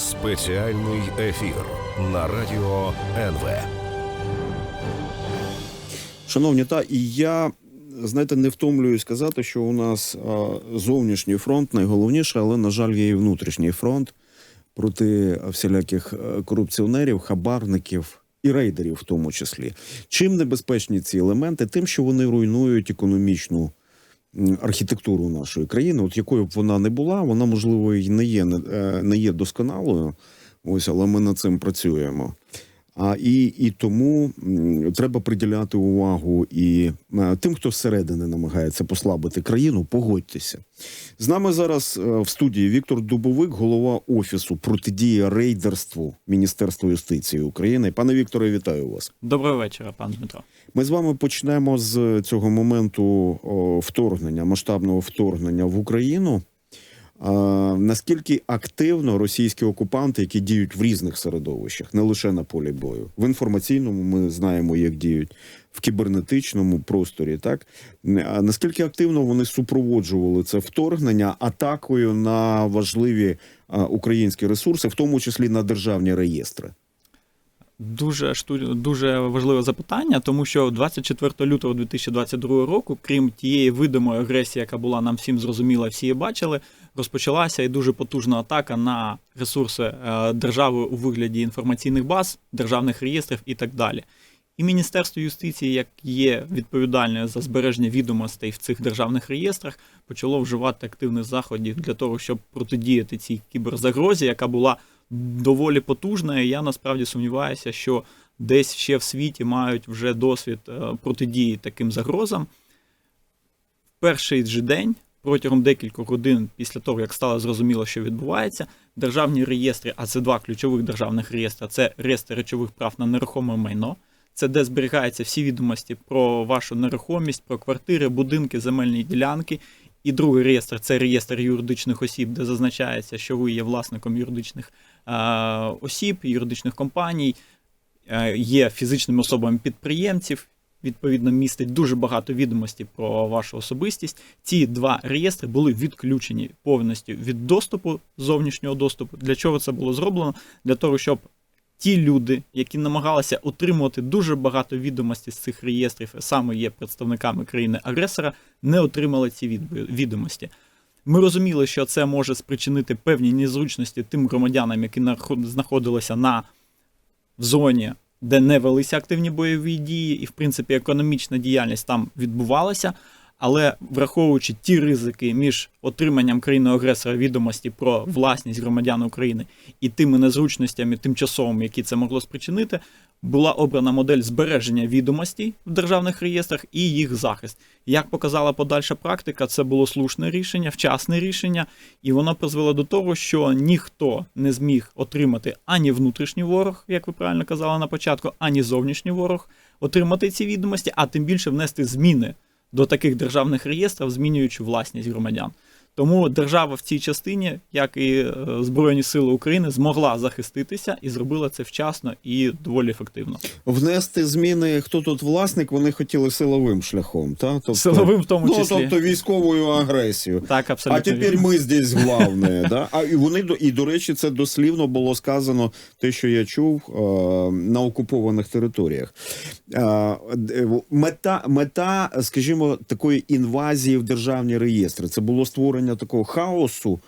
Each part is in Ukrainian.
Спеціальний ефір на радіо НВ. Шановні, та і я знаєте, не втомлююсь сказати, що у нас а, зовнішній фронт найголовніше, але на жаль, є і внутрішній фронт проти всіляких е, корупціонерів, хабарників і рейдерів, в тому числі. Чим небезпечні ці елементи? Тим, що вони руйнують економічну архітектуру нашої країни, от якою б вона не була, вона можливо і не є е, не є досконалою. Ось, але ми над цим працюємо. А і, і тому треба приділяти увагу і е, тим, хто зсередини намагається послабити країну. Погодьтеся. З нами зараз е, в студії Віктор Дубовик, голова офісу протидії рейдерству Міністерства юстиції України. Пане Вікторе, вітаю вас. Доброго вечора, пан Дмитро. Ми з вами почнемо з цього моменту вторгнення, масштабного вторгнення в Україну. Наскільки активно російські окупанти, які діють в різних середовищах, не лише на полі бою, в інформаційному ми знаємо, як діють в кібернетичному просторі, так наскільки активно вони супроводжували це вторгнення атакою на важливі українські ресурси, в тому числі на державні реєстри? Дуже дуже важливе запитання, тому що 24 лютого 2022 року, крім тієї видимої агресії, яка була нам всім зрозуміла, всі її бачили, розпочалася і дуже потужна атака на ресурси е, держави у вигляді інформаційних баз, державних реєстрів і так далі. І Міністерство юстиції, як є відповідальне за збереження відомостей в цих державних реєстрах, почало вживати активних заходів для того, щоб протидіяти цій кіберзагрозі, яка була доволі потужна. І я насправді сумніваюся, що десь ще в світі мають вже досвід е, протидії таким загрозам. В перший же день, протягом декількох годин після того, як стало зрозуміло, що відбувається, державні реєстри, а це два ключових державних реєстри: це реєстр речових прав на нерухоме майно. Це де зберігаються всі відомості про вашу нерухомість, про квартири, будинки, земельні ділянки. І другий реєстр це реєстр юридичних осіб, де зазначається, що ви є власником юридичних осіб, юридичних компаній, е, є фізичними особами підприємців. Відповідно, містить дуже багато відомостей про вашу особистість. Ці два реєстри були відключені повністю від доступу зовнішнього доступу. Для чого це було зроблено? Для того, щоб ті люди, які намагалися отримувати дуже багато відомостей з цих реєстрів, саме є представниками країни-агресора, не отримали ці відомості. Ми розуміли, що це може спричинити певні незручності тим громадянам, які знаходилися на в зоні, де не велися активні бойові дії, і, в принципі, економічна діяльність там відбувалася. Але враховуючи ті ризики між отриманням країни-агресора відомості про власність громадян України і тими незручностями тимчасовими, які це могло спричинити, була обрана модель збереження відомостей в державних реєстрах і їх захист. Як показала подальша практика, це було слушне рішення, вчасне рішення, і воно призвело до того, що ніхто не зміг отримати ані внутрішній ворог, як ви правильно казали на початку, ані зовнішній ворог отримати ці відомості, а тим більше внести зміни до таких державних реєстрів, змінюючи власність громадян. Тому держава в цій частині, як і е, Збройні Сили України, змогла захиститися і зробила це вчасно і доволі ефективно. Внести зміни, хто тут власник, вони хотіли силовим шляхом, та тобто, силовим в тому ну, тобто військовою агресією. Так, абсолютно. А тепер вірно. ми здесь главне. да? А і вони і до речі, це дослівно було сказано, те, що я чув е, на окупованих територіях. Е, мета, мета, скажімо, такої інвазії в державні реєстри. Це було створення такого хаосу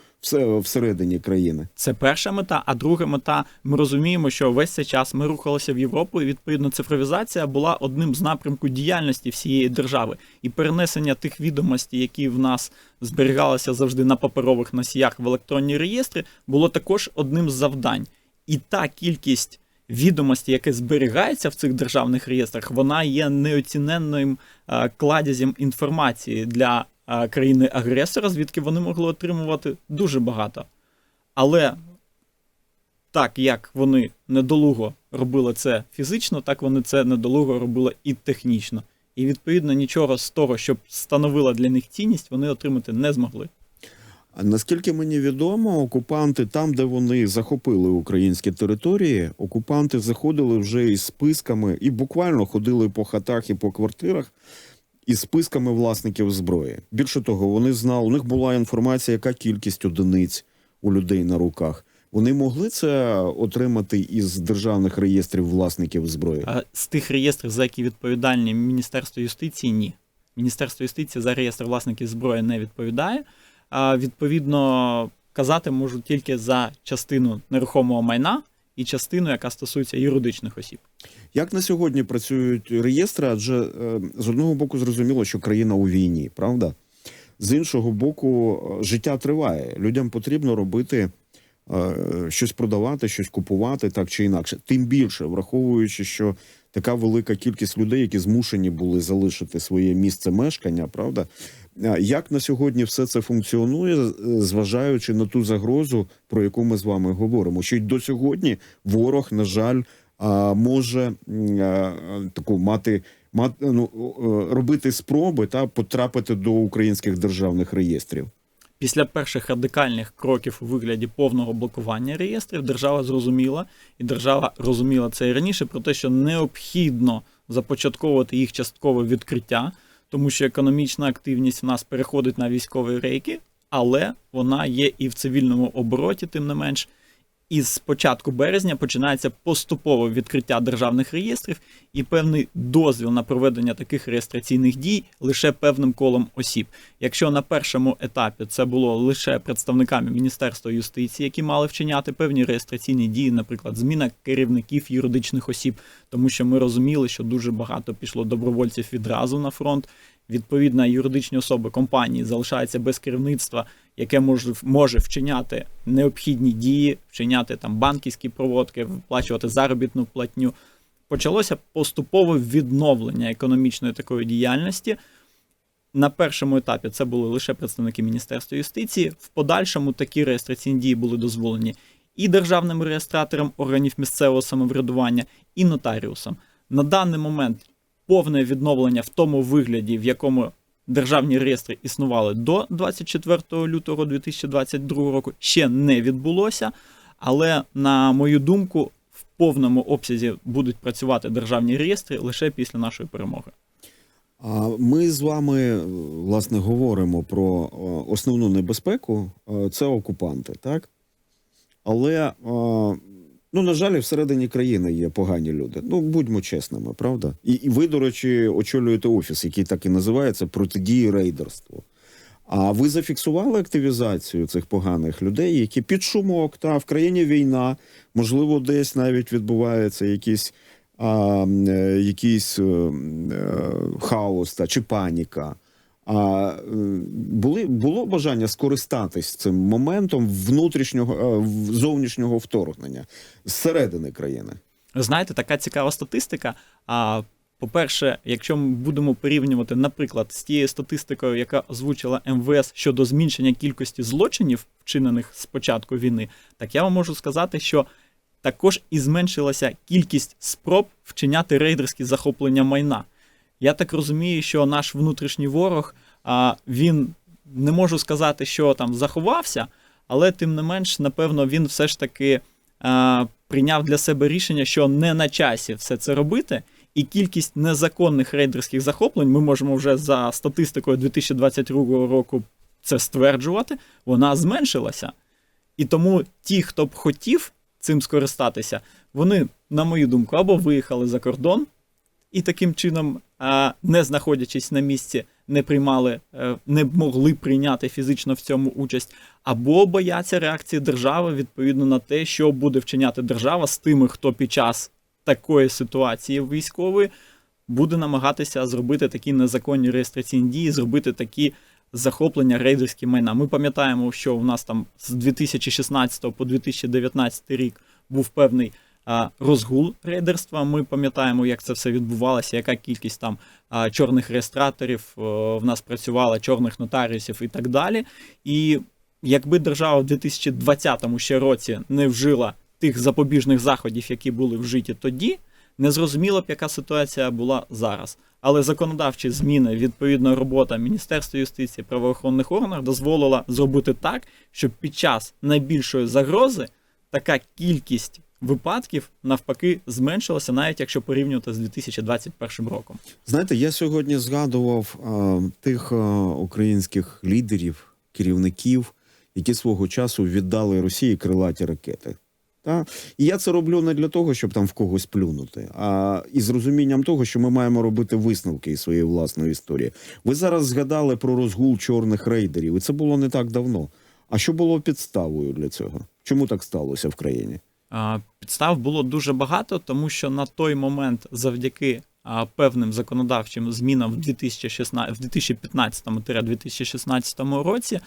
всередині країни. Це перша мета. А друга мета, ми розуміємо, що весь цей час ми рухалися в Європу, і відповідно цифровізація була одним з напрямків діяльності всієї держави. І перенесення тих відомостей, які в нас зберігалися завжди на паперових носіях в електронні реєстри, було також одним з завдань. І та кількість відомості, яке зберігається в цих державних реєстрах, вона є неоціненним е, кладязем інформації для країни-агресора, звідки вони могли отримувати дуже багато. Але так як вони недолуго робили це фізично, так вони це недолуго робили і технічно. І відповідно нічого з того, що становило для них цінність, вони отримати не змогли. Наскільки мені відомо, окупанти там, де вони захопили українські території, окупанти заходили вже із списками і буквально ходили по хатах і по квартирах із списками власників зброї. Більше того, вони знали, у них була інформація, яка кількість одиниць у людей на руках. Вони могли це отримати із державних реєстрів власників зброї? А З тих реєстрів, за які відповідальні Міністерство юстиції, ні. Міністерство юстиції за реєстр власників зброї не відповідає. А відповідно, казати можу тільки за частину нерухомого майна і частину, яка стосується юридичних осіб. Як на сьогодні працюють реєстри? Адже е, з одного боку зрозуміло, що країна у війні, правда? З іншого боку, е, життя триває. Людям потрібно робити е, щось продавати, щось купувати так чи інакше. Тим більше, враховуючи, що така велика кількість людей, які змушені були залишити своє місце мешкання, правда? Як на сьогодні все це функціонує, зважаючи на ту загрозу, про яку ми з вами говоримо? Що й до сьогодні ворог, на жаль, може таку мати, ну, робити спроби та потрапити до українських державних реєстрів. Після перших радикальних кроків у вигляді повного блокування реєстрів держава зрозуміла, і держава розуміла це і раніше про те, що необхідно започатковувати їх часткове відкриття, тому що економічна активність в нас переходить на військові рейки, але вона є і в цивільному обороті, тим не менш. І з початку березня починається поступове відкриття державних реєстрів і певний дозвіл на проведення таких реєстраційних дій лише певним колом осіб. Якщо на першому етапі це було лише представниками Міністерства юстиції, які мали вчиняти певні реєстраційні дії, наприклад, зміна керівників юридичних осіб, тому що ми розуміли, що дуже багато пішло добровольців відразу на фронт. Відповідно, юридичні особи компанії залишаються без керівництва, яке може, може вчиняти необхідні дії, вчиняти там банківські проводки, виплачувати заробітну платню. Почалося поступове відновлення економічної такої діяльності. На першому етапі це були лише представники Міністерства юстиції. В подальшому такі реєстраційні дії були дозволені і державним реєстраторам органів місцевого самоврядування, і нотаріусам. На даний момент повне відновлення в тому вигляді, в якому державні реєстри існували до 24 лютого 2022 року, ще не відбулося. Але, на мою думку, в повному обсязі будуть працювати державні реєстри лише після нашої перемоги. А ми з вами е, власне говоримо про е, основну небезпеку е, це окупанти, так? Але ну, на жаль, всередині країни є погані люди. Ну, будьмо чесними, правда? І, і ви, до речі, очолюєте офіс, який так і називається протидії рейдерству. А ви зафіксували активізацію цих поганих людей, які під шумок, та в країні війна, можливо, десь навіть відбувається якийсь, а, е, якийсь е, м, е, хаос та, чи паніка. А е, були, було бажання скористатись цим моментом внутрішнього е, зовнішнього вторгнення зсередини країни. Знаєте, така цікава статистика. А по-перше, якщо ми будемо порівнювати, наприклад, з тією статистикою, яка озвучила МВС щодо зменшення кількості злочинів, вчинених з початку війни, так я вам можу сказати, що також і зменшилася кількість спроб вчиняти рейдерські захоплення майна. Я так розумію, що наш внутрішній ворог а, він не можу сказати, що там заховався, але тим не менш, напевно, він все ж таки а, прийняв для себе рішення, що не на часі все це робити, і кількість незаконних рейдерських захоплень ми можемо вже за статистикою 2022 року це стверджувати, вона зменшилася. І тому ті, хто б хотів цим скористатися, вони, на мою думку, або виїхали за кордон, і таким чином, не знаходячись на місці, не приймали, е, не могли прийняти фізично в цьому участь, або бояться реакції держави відповідно на те, що буде вчиняти держава з тими, хто під час такої ситуації військової буде намагатися зробити такі незаконні реєстраційні дії, зробити такі захоплення рейдерські майна. Ми пам'ятаємо, що у нас там з 2016 по 2019 рік був певний розгул рейдерства. Ми пам'ятаємо, як це все відбувалося, яка кількість там чорних реєстраторів в нас працювала, чорних нотаріусів і так далі. І якби держава в 2020 ще році не вжила тих запобіжних заходів, які були вжиті тоді, незрозуміло б, яка ситуація була зараз. Але законодавчі зміни, відповідна робота Міністерства юстиції правоохоронних органів дозволила зробити так, щоб під час найбільшої загрози така кількість випадків навпаки зменшилася, навіть якщо порівнювати з 2021 роком. Знаєте, я сьогодні згадував а, тих а, українських лідерів, керівників, які свого часу віддали Росії крилаті ракети. Та? І я це роблю не для того, щоб там в когось плюнути, а із розумінням того, що ми маємо робити висновки із своєї власної історії. Ви зараз згадали про розгул чорних рейдерів, і це було не так давно. А що було підставою для цього? Чому так сталося в країні? Підстав було дуже багато, тому що на той момент, завдяки певним законодавчим змінам в 2015-2016 році,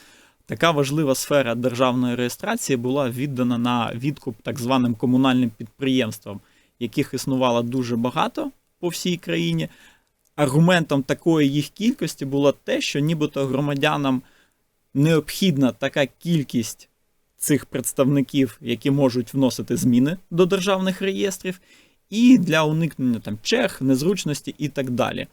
така важлива сфера державної реєстрації була віддана на відкуп так званим комунальним підприємствам, яких існувало дуже багато по всій країні. Аргументом такої їх кількості було те, що нібито громадянам необхідна така кількість цих представників, які можуть вносити зміни до державних реєстрів, і для уникнення там черг, незручності і так далі.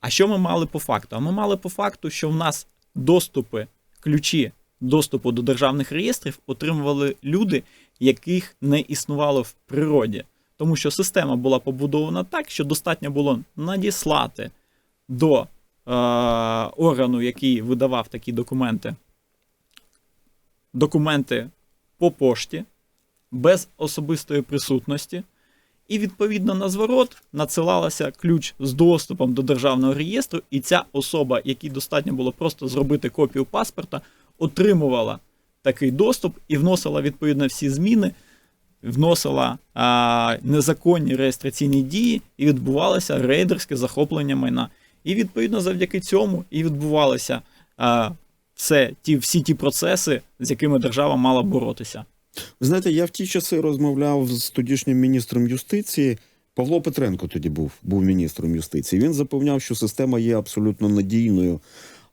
А що ми мали по факту? А ми мали по факту, що в нас доступи, ключі доступу до державних реєстрів отримували люди, яких не існувало в природі. Тому що система була побудована так, що достатньо було надіслати до е, органу, який видавав такі документи, документи по пошті без особистої присутності, і відповідно на зворот надсилалася ключ з доступом до державного реєстру, і ця особа, якій достатньо було просто зробити копію паспорта, отримувала такий доступ і вносила відповідно всі зміни, вносила а, незаконні реєстраційні дії, і відбувалося рейдерське захоплення майна. І відповідно завдяки цьому і відбувалися а, все, ті, всі ті процеси, з якими держава мала боротися. Ви знаєте, я в ті часи розмовляв з тодішнім міністром юстиції. Павло Петренко тоді був, був міністром юстиції. Він запевняв, що система є абсолютно надійною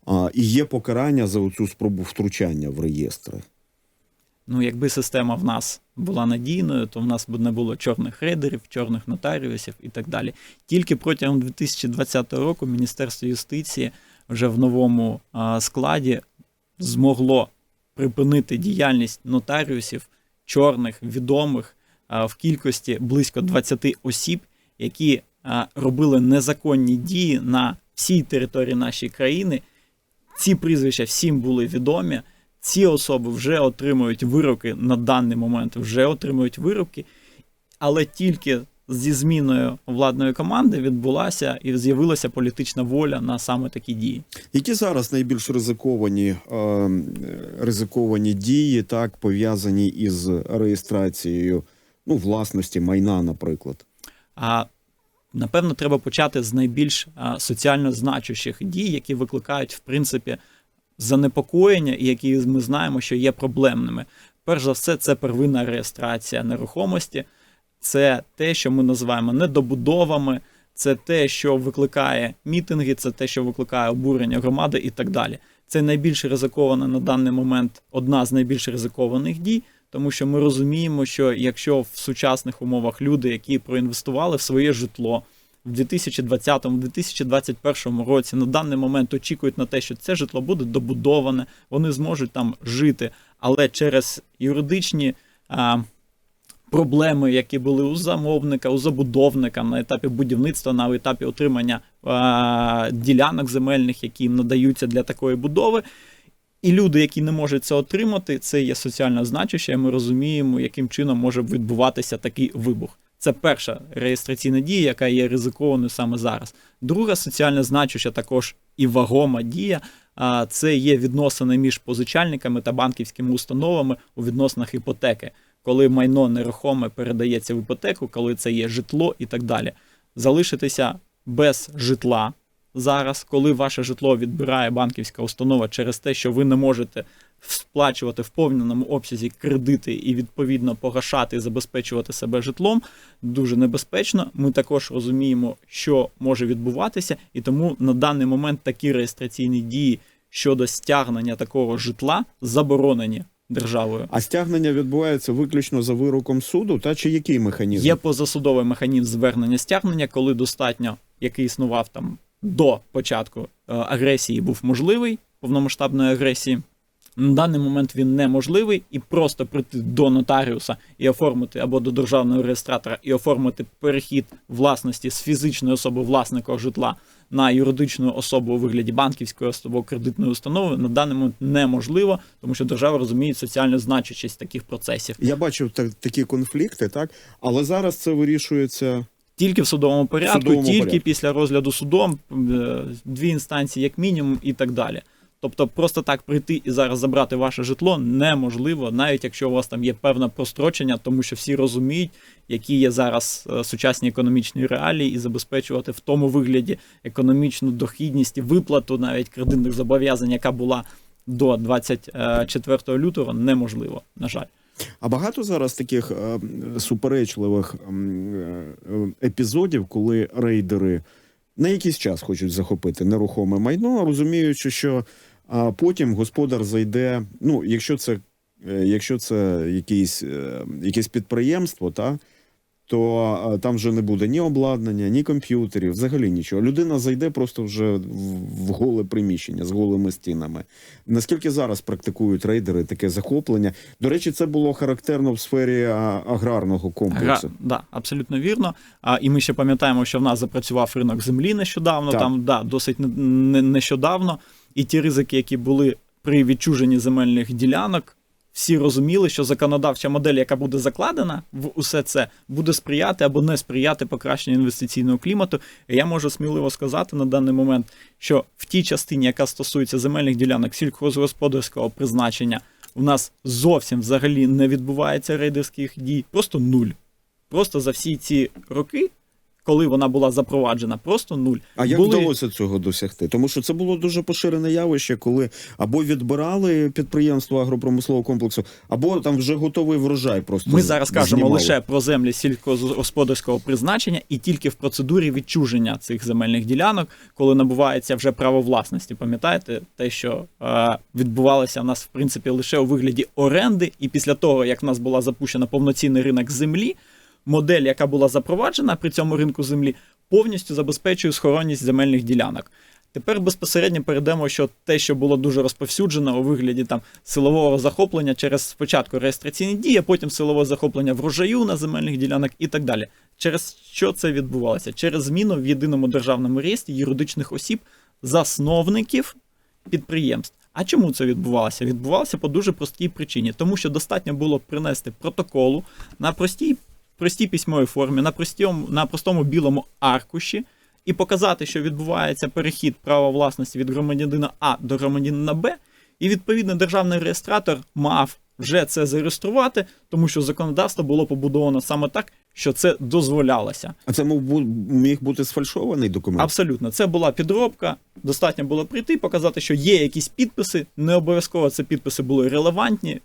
а, і є покарання за оцю спробу втручання в реєстри. Ну, якби система в нас була надійною, то в нас б не було чорних рейдерів, чорних нотаріусів і так далі. Тільки протягом 2020 року Міністерство юстиції вже в новому а, складі змогло припинити діяльність нотаріусів чорних, відомих в кількості близько 20 осіб, які робили незаконні дії на всій території нашої країни. Ці прізвища всім були відомі. Ці особи вже отримують вироки на даний момент, вже отримують вироки, але тільки зі зміною владної команди відбулася і з'явилася політична воля на саме такі дії. Які зараз найбільш ризиковані, е, ризиковані дії, так пов'язані із реєстрацією ну, власності майна, наприклад? А напевно, треба почати з найбільш а, соціально значущих дій, які викликають, в принципі, занепокоєння, і які ми знаємо, що є проблемними. Перш за все, це первинна реєстрація нерухомості, це те, що ми називаємо недобудовами, це те, що викликає мітинги, це те, що викликає обурення громади і так далі. Це найбільш ризикована на даний момент одна з найбільш ризикованих дій, тому що ми розуміємо, що якщо в сучасних умовах люди, які проінвестували в своє житло в 2020-2021 році, на даний момент очікують на те, що це житло буде добудоване, вони зможуть там жити, але через юридичні проблеми, які були у замовника, у забудовника на етапі будівництва, на етапі отримання ділянок земельних, які їм надаються для такої будови. І люди, які не можуть це отримати, це є соціально значуще, і ми розуміємо, яким чином може відбуватися такий вибух. Це перша реєстраційна дія, яка є ризикованою саме зараз. Друга соціально значуща також і вагома дія. Це є відносини між позичальниками та банківськими установами у відносинах іпотеки, коли майно нерухоме передається в іпотеку, коли це є житло і так далі. Залишитися без житла зараз, коли ваше житло відбирає банківська установа через те, що ви не можете сплачувати в повненому обсязі кредити і відповідно погашати і забезпечувати себе житлом, дуже небезпечно. Ми також розуміємо, що може відбуватися, і тому на даний момент такі реєстраційні дії щодо стягнення такого житла заборонені державою. А стягнення відбувається виключно за вироком суду, та чи який механізм? Є позасудовий механізм звернення стягнення, коли достатньо, який існував там до початку е, агресії, був можливий повномасштабної агресії. На даний момент він неможливий, і просто прийти до нотаріуса і оформити або до державного реєстратора і оформити перехід власності з фізичної особи власника житла на юридичну особу у вигляді банківської або кредитної установи на даний момент неможливо, тому що держава розуміє соціальну значущість таких процесів. Я бачив так, такі конфлікти, так але зараз це вирішується. Тільки в судовому порядку, судовому тільки порядку. після розгляду судом, е, дві інстанції як мінімум, і так далі. Тобто, просто так прийти і зараз забрати ваше житло неможливо, навіть якщо у вас там є певне прострочення, тому що всі розуміють, які є зараз е, сучасні економічні реалії, і забезпечувати в тому вигляді економічну дохідність і виплату навіть кредитних зобов'язань, яка була до 24 лютого, неможливо. На жаль. А багато зараз таких е, суперечливих е, епізодів, коли рейдери на якийсь час хочуть захопити нерухоме майно, розуміючи, що а, потім господар зайде. Ну, якщо це, е, якщо це якийсь, е, якесь підприємство, та, то там вже не буде ні обладнання, ні комп'ютерів, взагалі нічого. Людина зайде просто вже в, голе приміщення з голими стінами. Наскільки зараз практикують рейдери таке захоплення? До речі, це було характерно в сфері аграрного комплексу. Гра, да, абсолютно вірно. А, і ми ще пам'ятаємо, що в нас запрацював ринок землі нещодавно, Так. там да, досить не, не, нещодавно. І ті ризики, які були при відчуженні земельних ділянок, всі розуміли, що законодавча модель, яка буде закладена в усе це, буде сприяти або не сприяти покращенню інвестиційного клімату. І я можу сміливо сказати на даний момент, що в тій частині, яка стосується земельних ділянок сільськогосподарського призначення, у нас зовсім взагалі не відбувається рейдерських дій, просто нуль. Просто за всі ці роки, коли вона була запроваджена, просто нуль. А як Були- вдалося цього досягти? Тому що це було дуже поширене явище, коли або відбирали підприємства агропромислового комплексу, або там вже готовий врожай. Просто Ми зараз кажемо знімали. лише про землі сільськогосподарського призначення і тільки в процедурі відчуження цих земельних ділянок, коли набувається вже право власності. Пам'ятаєте, те, що е, відбувалося в нас в принципі лише у вигляді оренди, і після того, як в нас була запущена повноцінний ринок землі, модель, яка була запроваджена при цьому ринку землі, повністю забезпечує схоронність земельних ділянок. Тепер безпосередньо перейдемо, що те, що було дуже розповсюджено у вигляді там силового захоплення через спочатку реєстраційні дії, а потім силове захоплення врожаю на земельних ділянок і так далі. Через що це відбувалося? Через зміну в єдиному державному реєстрі юридичних осіб, засновників підприємств. А чому це відбувалося? Відбувалося по дуже простій причині, тому що достатньо було принести протоколу на простій, простій письмовій формі, на простому, на простому білому аркуші і показати, що відбувається перехід права власності від громадянина А до громадянина Б, і відповідно державний реєстратор мав вже це зареєструвати, тому що законодавство було побудовано саме так, що це дозволялося. А це міг бути сфальшований документ. Абсолютно, це була підробка. Достатньо було прийти, показати, що є якісь підписи. Не обов'язково ці підписи були релевантні.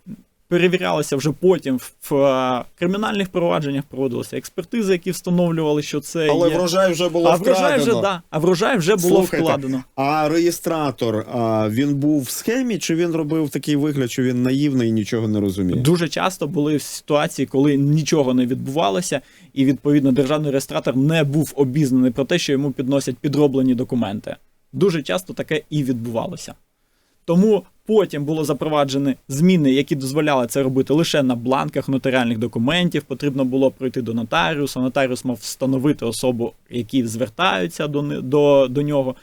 Перевірялося вже потім в, в е, кримінальних провадженнях, проводилися експертизи, які встановлювали, що це Але є. врожай вже було а врожай вже да, а врожай вже було Слухайте, вкладено. А реєстратор а, він був в схемі, чи він робив такий вигляд, що він наївний і нічого не розуміє? Дуже часто були ситуації, коли нічого не відбувалося, і відповідно державний реєстратор не був обізнаний про те, що йому підносять підроблені документи. Дуже часто таке і відбувалося. Тому потім було запроваджені зміни, які дозволяли це робити лише на бланках нотаріальних документів. Потрібно було пройти до нотаріуса. Нотаріус мав встановити особу, які звертаються до, до, до нього.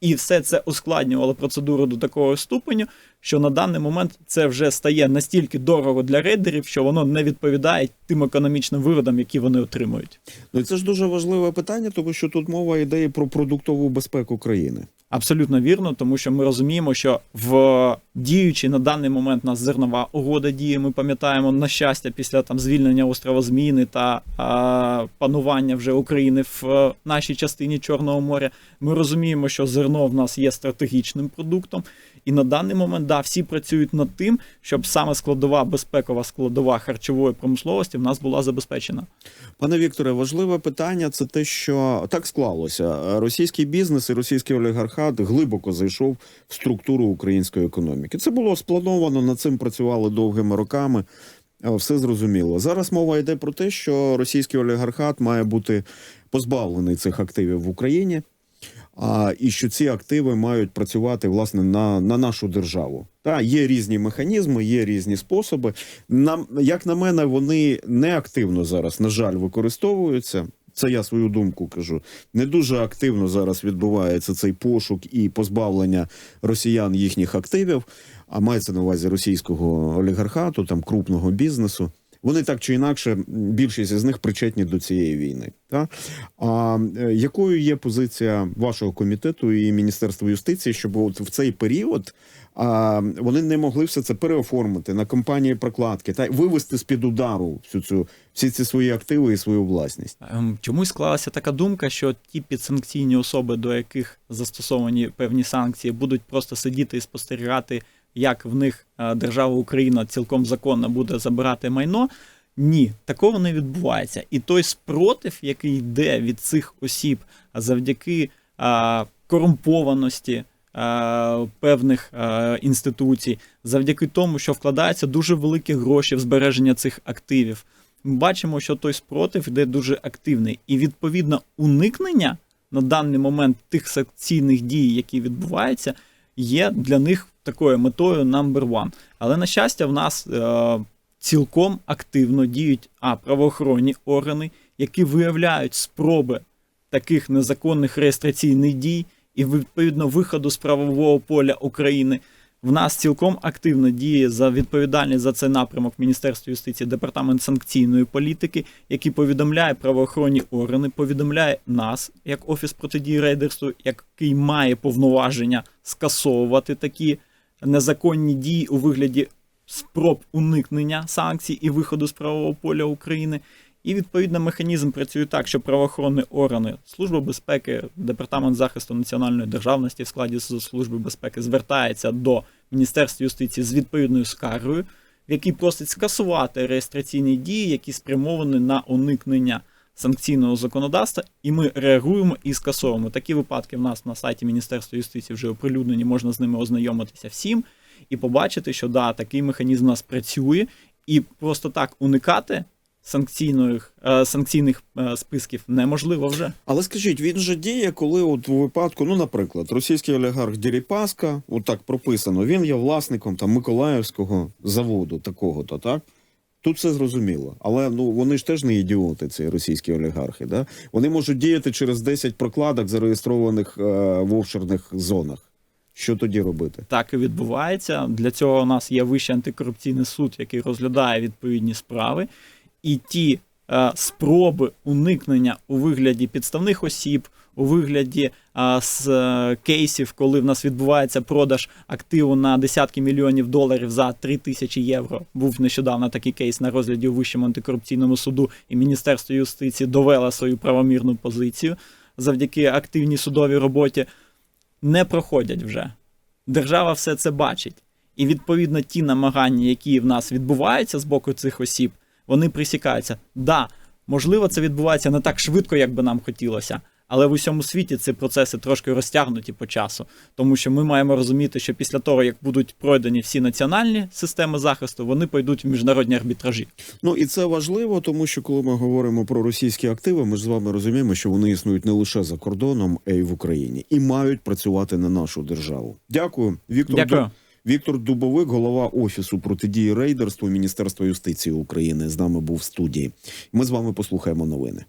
І все це ускладнювало процедуру до такого ступеню, що на даний момент це вже стає настільки дорого для рейдерів, що воно не відповідає тим економічним вигодам, які вони отримують. Ну це ж дуже важливе питання, тому що тут мова йде про продуктову безпеку країни. Абсолютно вірно, тому що ми розуміємо, що в діючій на даний момент у нас зернова угода діє. Ми пам'ятаємо на щастя після там звільнення острова Зміни та а, панування вже України в е, нашій частині Чорного моря. Ми розуміємо, що зерно в нас є стратегічним продуктом, і на даний момент да, всі працюють над тим, щоб саме складова безпекова складова харчової промисловості в нас була забезпечена. Пане Вікторе, важливе питання це те, що так склалося. Російський бізнес і російський олігархат глибоко зайшов в структуру української економіки. Це було сплановано, над цим працювали довгими роками. е, Все зрозуміло. Зараз мова йде про те, що російський олігархат має бути позбавлений цих активів в Україні, а, і що ці активи мають працювати власне на, на нашу державу. Та є різні механізми, є різні способи. Нам, як на мене, вони не активно зараз, на жаль, використовуються. Це я свою думку кажу. Не дуже активно зараз відбувається цей пошук і позбавлення росіян їхніх активів, а мається на увазі російського олігархату, там крупного бізнесу. Вони так чи інакше, більшість із них причетні до цієї війни. Та? А е, якою є позиція вашого комітету і Міністерства юстиції, щоб от в цей період а, вони не могли все це переоформити на компанії прокладки та вивести з під удару всю цю всі ці свої активи і свою власність? Ем, Чомусь склалася така думка, що ті підсанкційні особи, до яких застосовані певні санкції, будуть просто сидіти і спостерігати, як в них е, держава Україна цілком законно буде забирати майно. Ні, такого не відбувається. І той спротив, який йде від цих осіб завдяки а, корумпованості певних інституцій, завдяки тому, що вкладаються дуже великі гроші в збереження цих активів, ми бачимо, що той спротив йде дуже активний. І відповідно уникнення на даний момент тих санкційних дій, які відбуваються, є для них такою метою number one. Але на щастя, в нас е, цілком активно діють а правоохоронні органи, які виявляють спроби таких незаконних реєстраційних дій і відповідно виходу з правового поля України. В нас цілком активно діє за відповідальність за цей напрямок Міністерства юстиції департамент санкційної політики, який повідомляє правоохоронні органи, повідомляє нас як офіс протидії рейдерству, який має повноваження скасовувати такі незаконні дії у вигляді спроб уникнення санкцій і виходу з правового поля України. І відповідно механізм працює так, що правоохоронні органи Служба безпеки, департамент захисту національної державності в складі Служби безпеки звертається до Міністерства юстиції з відповідною скаргою, в якій просить скасувати реєстраційні дії, які спрямовані на уникнення санкційного законодавства, і ми реагуємо і скасовуємо. Такі випадки в нас на сайті Міністерства юстиції вже оприлюднені, можна з ними ознайомитися всім і побачити, що да, такий механізм у нас працює, і просто так уникати санкційних, е, санкційних е, списків неможливо вже. Але скажіть, він же діє, коли от у випадку, ну, наприклад, російський олігарх Діріпаска, от так прописано, він є власником там Миколаївського заводу такого-то, так? Тут все зрозуміло. Але ну вони ж теж не ідіоти, ці російські олігархи. Да? Вони можуть діяти через 10 прокладок, зареєстрованих е, в офшорних зонах. Що тоді робити? Так і відбувається. Для цього у нас є Вищий антикорупційний суд, який розглядає відповідні справи, і ті е, спроби уникнення у вигляді підставних осіб, у вигляді е, з е, кейсів, коли в нас відбувається продаж активу на десятки мільйонів доларів за 3 тисячі євро. Був нещодавно такий кейс на розгляді у Вищому антикорупційному суду, і Міністерство юстиції довело свою правомірну позицію завдяки активній судовій роботі. Не проходять вже. Держава все це бачить. І відповідно ті намагання, які в нас відбуваються з боку цих осіб, вони присікаються. Да, можливо, це відбувається не так швидко, як би нам хотілося, але в усьому світі ці процеси трошки розтягнуті по часу. Тому що ми маємо розуміти, що після того, як будуть пройдені всі національні системи захисту, вони пойдуть в міжнародні арбітражі. Ну і це важливо, тому що коли ми говоримо про російські активи, ми ж з вами розуміємо, що вони існують не лише за кордоном, а й в Україні, і мають працювати на нашу державу. Дякую, Віктор. Дякую. Віктор Дубовик, голова офісу протидії рейдерству Міністерства юстиції України, з нами був в студії. Ми з вами послухаємо новини.